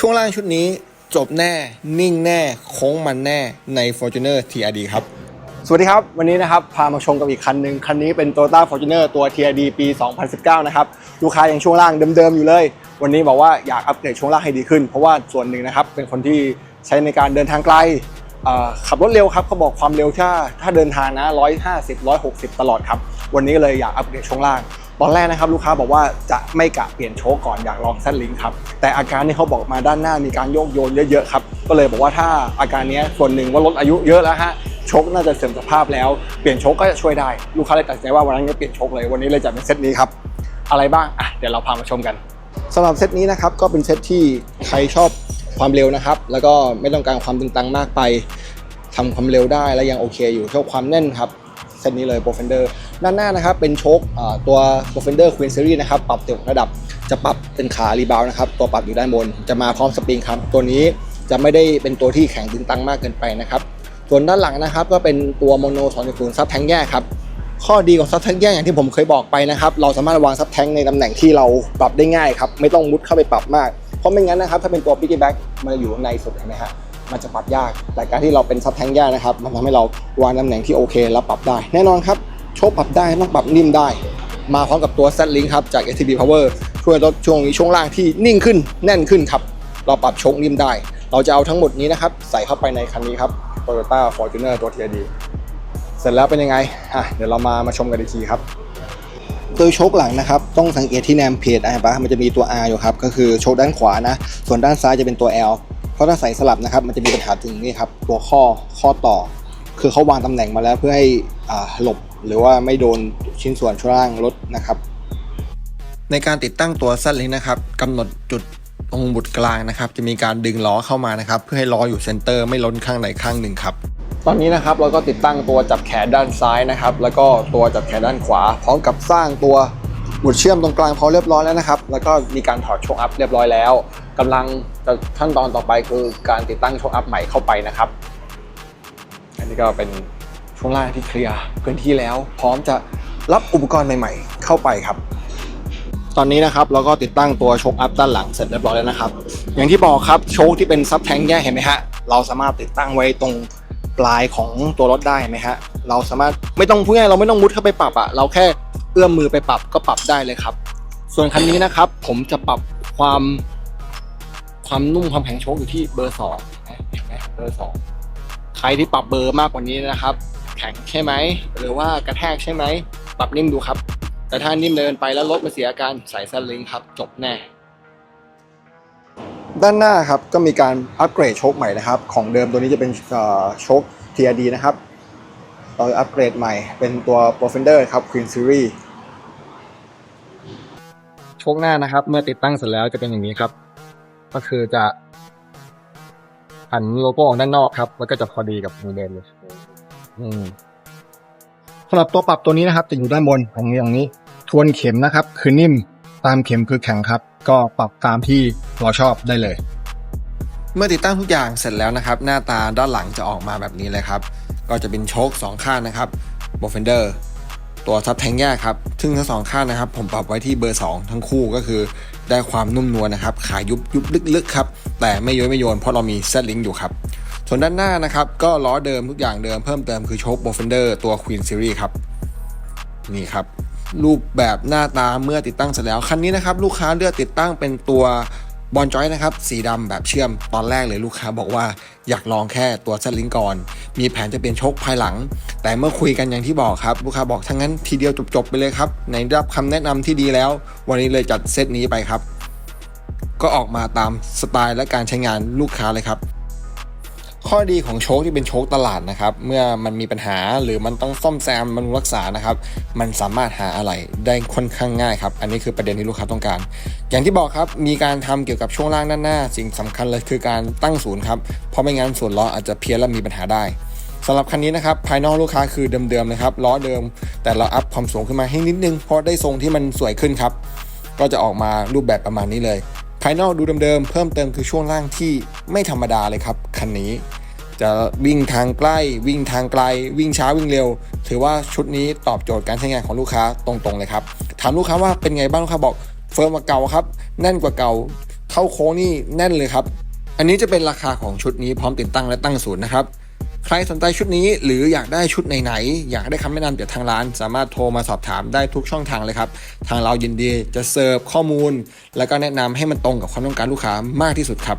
ช่วงล่างชุดนี้จบแน่ นิ่งแน่ โค้งมันแน่ใน Fortuner TRD ครับ สวัสดีครับ วันนี้นะครับ พามาชมกับอีกคันหนึ่งคันนี้เป็น Toyota Fortuner ตัว TRD ปี 2019 นะครับ ลูกค้ายังช่วงล่างเดิมๆ อยู่เลย วันนี้บอกว่าอยากอัปเกรดช่วงล่างให้ดีขึ้น เพราะว่าส่วนหนึ่งนะครับเป็นคนที่ใช้ในการเดินทางไกลขับรถเร็วครับเขาบอกความเร็วถ้าถ้าเดินทางนะ 150 160 ตลอดครับ วันนี้เลยอยากอัปเกรดช่วงล่าง ตอนแรกนะครับลูกค้าบอกว่าจะไม่กะเปลี่ยนโชคก่อนอยากลองเส้นลิงครับแต่อาการที่เขาบอกมาด้านหน้ามีการโยกโยนเยอะๆครับก็เลยบอกว่าถ้าอาการนี้ส่วนหนึ่งว่ารถอายุเยอะแล้วฮะโชคน่าจะเสื่อมสภาพแล้วเปลี่ยนโชคก็จะช่วยได้ลูกค้าเลยตัดสินใจว่าวันนั้นจะเปลี่ยนโชคเลยวันนี้เลยจัดเป็นเซตนี้ครับอะไรบ้างอะเดี๋ยวเราพามาชมกันสำหรับเซตนี้นะครับก็เป็นเซตที่ใครชอบความเร็วนะครับ แล้วก็ไม่ต้องการความตึงตังมากไปทำความเร็วได้แล้วยังโอเคอยู่ชอบความแน่นครับเซตนี้เลย p r o f e n d e r ด้านหน้านะครับเป็นโชคอ่าตัว p r o f e n d e r Queen Series นะครับปรับเต็มระดับจะปรับเป็นขารีบาวนะครับตัวปรับอยู่ด้านบน จะมาพร้อมสปริงครับตัวนี้จะไม่ได้เป็นตัวที่แข็งตึงตังมากเกินไปนะครับส่วนด้านหลังนะครับก็เป็นตัวโมโน2.0ซับแทงแยกครับข้อดีของซับแทงแยกอย่างที่ผมเคยบอกไปนะครับเราสามารถวางซับแทงในตำแหน่งที่เราปรับได้ง่ายครับไม่ต้องมุดเข้าไปปรับมากเพราะไม่งั้นนะครับถ้าเป็นตัว Piggy Back มันอยู่ในสุดเห็นไหมฮะมันจะปรับยาก แต่การที่เราเป็นซับแทงแย่นะครับมันทำให้เราวางตำแหน่งที่โอเค แล้วปรับได้ แน่นอนครับ โชคปรับได้ต้องปรับนิ่มได้ มาพร้อมกับตัว Z Link ครับจาก STB Power ช่วยลดช่วงช่วงล่างที่นิ่งขึ้นแน่นขึ้นครับ เราปรับโชคนิ่มได้ เราจะเอาทั้งหมดนี้นะครับ ใส่เข้าไปในคันนี้ครับ Toyota Fortuner ตัว TRD เสร็จแล้วเป็นยังไงอะเดี๋ยวเรามามาชมกันอีกทีครับโดยโชคหลังนะครับต้องสังเกตที่แนมเพจอะไรปะมันจะมีตัว R อยู่ครับก็คือโชคด้านขวานะ ส่วนด้านซ้ายจะเป็นตัว L เพราะถ้าใส่สลับนะครับมันจะมีปัญหาถึงนี่ครับตัวข้อข้อต่อ คือเขาวางตำแหน่งมาแล้วเพื่อให้หลบ หรือว่าไม่โดนชิ้นส่วนช่วงล่างรถนะครับ ในการติดตั้งตัวสั้นลิงนะครับกำหนดจุดตรงบุตรกลางนะครับ จะมีการดึงล้อเข้ามานะครับ เพื่อให้ล้ออยู่เซนเตอร์ไม่ล้นข้างใดข้างหนึ่งครับตอนนี้นะครับเราก็ติดตั้งตัวจับแขนด้านซ้ายนะครับ แล้วก็ตัวจับแขนด้านขวา พร้อมกับสร้างตัวบุดเชื่อมตรงกลางพอเรียบร้อยแล้วนะครับ แล้วก็มีการถอดโชคอัพเรียบร้อยแล้วกำลังจะขั้นตอนต่อไปคือการติดตั้งโชคอัพใหม่เข้าไปนะครับ อันนี้ก็เป็น ช่วงล่างที่เคลียร์พื้นที่แล้ว พร้อมจะรับอุปกรณ์ใหม่ ๆ เข้าไปครับ ตอนนี้นะครับเราก็ติดตั้งตัวโชคอัพด้านหลังเสร็จเรียบร้อยแล้วนะครับ อย่างที่บอกครับโชคที่เป็นซับแทงแยกเห็นไหมฮะเราสามารถติดตั้งไว้ตรงปลายของตัวรถได้เห็นไหมฮะเราสามารถไม่ต้องพูดง่ายเราไม่ต้องมุดเข้าไปปรับอะเราแค่เอื้อมมือไปปรับก็ปรับได้เลยครับ ส่วนคันนี้นะครับ ผมจะปรับความความนุ่มความแข็งโชคอยู่ที่เบอร์สองเห็นไหมเบอร์สองใครที่ปรับเบอร์มากกว่านี้นะครับ แข็งใช่ไหม หรือว่ากระแทกใช่ไหม ปรับนิ่มดูครับ แต่ถ้านิ่มเดินไปแล้วรถมันเสียอาการใส่สลิงครับ จบแน่ ด้านหน้าครับก็มีการอัปเกรดโชคใหม่นะครับ ของเดิมตัวนี้จะเป็นเอ่อโชค TRD นะครับเราอัปเกรดใหม่เป็นตัว Profender ครับ Queen Series โชคหน้านะครับ เมื่อติดตั้งเสร็จแล้วจะเป็นอย่างนี้ครับ ก็คือจะหันโลโก้ออกด้านนอกครับ แล้วก็จะพอดีกับมือเดินเลย อืมสำหรับตัวปรับตัวนี้นะครับ จะอยู่ด้านบนของอย่างนี้ ทวนเข็มนะครับ คือนิ่มตามเข็มคือแข็งครับ ก็ปรับตามที่เราชอบได้เลย เมื่อติดตั้งทุกอย่างเสร็จแล้วนะครับ หน้าตาด้านหลังจะออกมาแบบนี้เลยครับ ก็จะเป็นโชคสองข้างนะครับโบเฟนเดอร์ตัวทับแทงแยกครับ ซึ่งทั้งสองข้างนะครับ ผมปรับไว้ที่เบอร์ 2 ทั้งคู่ก็คือ ได้ความนุ่มนวลนะครับ ขายุบยุบลึกๆครับ แต่ไม่ย้อยไม่โยนเพราะเรามีเซตลิงอยู่ครับ ส่วนด้านหน้านะครับก็ล้อเดิมทุกอย่างเดิมเพิ่มเติมคือโชคโบเฟนเดอร์ตัว Queen Series ครับ นี่ครับ รูปแบบหน้าตาเมื่อติดตั้งเสร็จแล้ว คันนี้นะครับ ลูกค้าเลือกติดตั้งเป็นตัวบอลจอยนะครับ สีดำแบบเชื่อมตอนแรกเลยลูกค้าบอกว่าอยากลองแค่ตัวเซตลิงก่อน มีแผนจะเปลี่ยนโชคภายหลัง แต่เมื่อคุยกันอย่างที่บอกครับ ลูกค้าบอกทั้งนั้นทีเดียวจบๆไปเลยครับในรับคำแนะนำที่ดีแล้ว วันนี้เลยจัดเซตนี้ไปครับ ก็ออกมาตามสไตล์และการใช้งานลูกค้าเลยครับ ข้อดีของโชคที่เป็นโชคตลาดนะครับ เมื่อมันมีปัญหาหรือมันต้องซ่อมแซมบำรุงรักษานะครับ มันสามารถหาอะไรได้ค่อนข้างง่ายครับ อันนี้คือประเด็นที่ลูกค้าต้องการ อย่างที่บอกครับมีการทำเกี่ยวกับช่วงล่างด้านหน้า สิ่งสำคัญเลยคือการตั้งศูนย์ครับ เพราะไม่งั้นส่วนล้ออาจจะเพี้ยนและมีปัญหาได้สำหรับคันนี้นะครับภายนอกลูกค้าคือเดิมๆนะครับล้อเดิม แต่เราอัพความสูงขึ้นมาให้นิดนึงเพราะได้ทรงที่มันสวยขึ้นครับ ก็จะออกมารูปแบบประมาณนี้เลยภายนอกดูเดิมๆเพิ่มเติมคือช่วงล่างที่ไม่ธรรมดาเลยครับคันนี้ จะวิ่งทางใกล้ วิ่งทางไกล วิ่งช้าวิ่งเร็ว ถือว่าชุดนี้ตอบโจทย์การใช้งานของลูกค้าตรงๆเลยครับ ถามลูกค้าว่าเป็นไงบ้างลูกค้าบอกเฟิร์มกว่าเก่าครับแน่นกว่าเก่า เข้าโค้งนี่แน่นเลยครับ อันนี้จะเป็นราคาของชุดนี้พร้อมติดตั้งและตั้งศูนย์นะครับใครสนใจชุดนี้หรืออยากได้ชุดไหนๆอยากได้คำแนะนำจากทางร้าน สามารถโทรมาสอบถามได้ทุกช่องทางเลยครับ ทางเรายินดีจะเสิร์ฟข้อมูล แล้วก็แนะนำให้มันตรงกับความต้องการลูกค้ามากที่สุดครับ